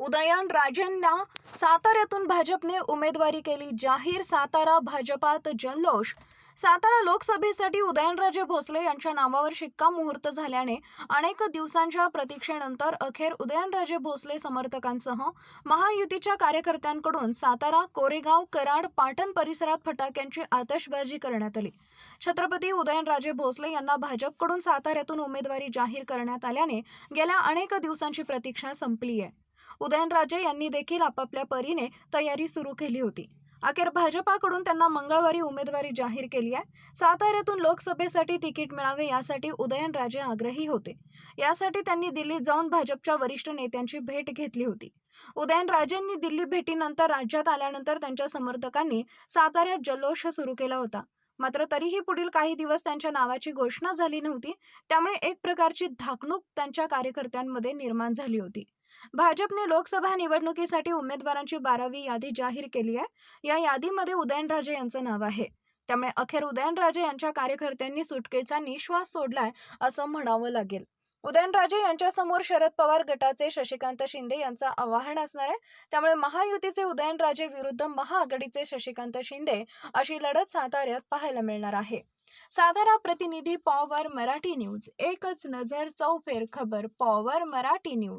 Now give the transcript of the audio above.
उदयनराजेंना साताऱ्यातून भाजपने उमेदवारी केली जाहीर सातारा भाजपात जल्लोष. सातारा लोकसभेसाठी उदयनराजे भोसले यांच्या नावावर शिक्कामोर्तब झाल्याने अनेक दिवसांच्या प्रतीक्षेनंतर अखेर उदयनराजे भोसले समर्थकांसह महायुतीच्या कार्यकर्त्यांकडून सातारा कोरेगाव कराड पाटण परिसरात फटाक्यांची आतषबाजी करण्यात आली. छत्रपती उदयनराजे भोसले यांना भाजपकडून साताऱ्यातून उमेदवारी जाहीर करण्यात आल्याने गेल्या अनेक दिवसांची प्रतीक्षा संपली आहे उदयनराजे यांनी देखील आपापल्या परीने तयारी सुरू केली होती. अखेर भाजपाकडून त्यांना मंगळवारी उमेदवारी जाहीर केली आहे. साताऱ्यातून लोकसभेसाठी तिकीट मिळावे यासाठी उदयनराजे आग्रही होते. यासाठी त्यांनी दिल्लीत जाऊन भाजपच्या वरिष्ठ नेत्यांची भेट घेतली होती. उदयनराजेंनी दिल्ली भेटीनंतर राज्यात आल्यानंतर त्यांच्या समर्थकांनी साताऱ्यात जल्लोष सुरू केला होता. मात्र तरीही पुढील काही दिवस त्यांच्या नावाची घोषणा झाली नव्हती. त्यामुळे एक प्रकारची धाकणूक त्यांच्या कार्यकर्त्यांमध्ये निर्माण झाली होती. भाजपने लोकसभा निवडणुकीसाठी उमेदवारांची बारावी यादी जाहीर केली आहे. या यादीमध्ये उदयनराजे यांचं नाव आहे. त्यामुळे अखेर उदयनराजे यांच्या कार्यकर्त्यांनी सुटकेचा निश्वास सोडलाय असं म्हणावं लागेल. उदयनराजे यांच्यासमोर शरद पवार गटाचे शशिकांत शिंदे यांचं आव्हान असणार आहे. त्यामुळे महायुतीचे उदयनराजे विरुद्ध महाआघाडीचे शशिकांत शिंदे अशी लढत साताऱ्यात पाहायला मिळणार आहे. सातारा प्रतिनिधी पॉवर मराठी न्यूज एकच नजर चौफेर खबर पॉवर मराठी न्यूज.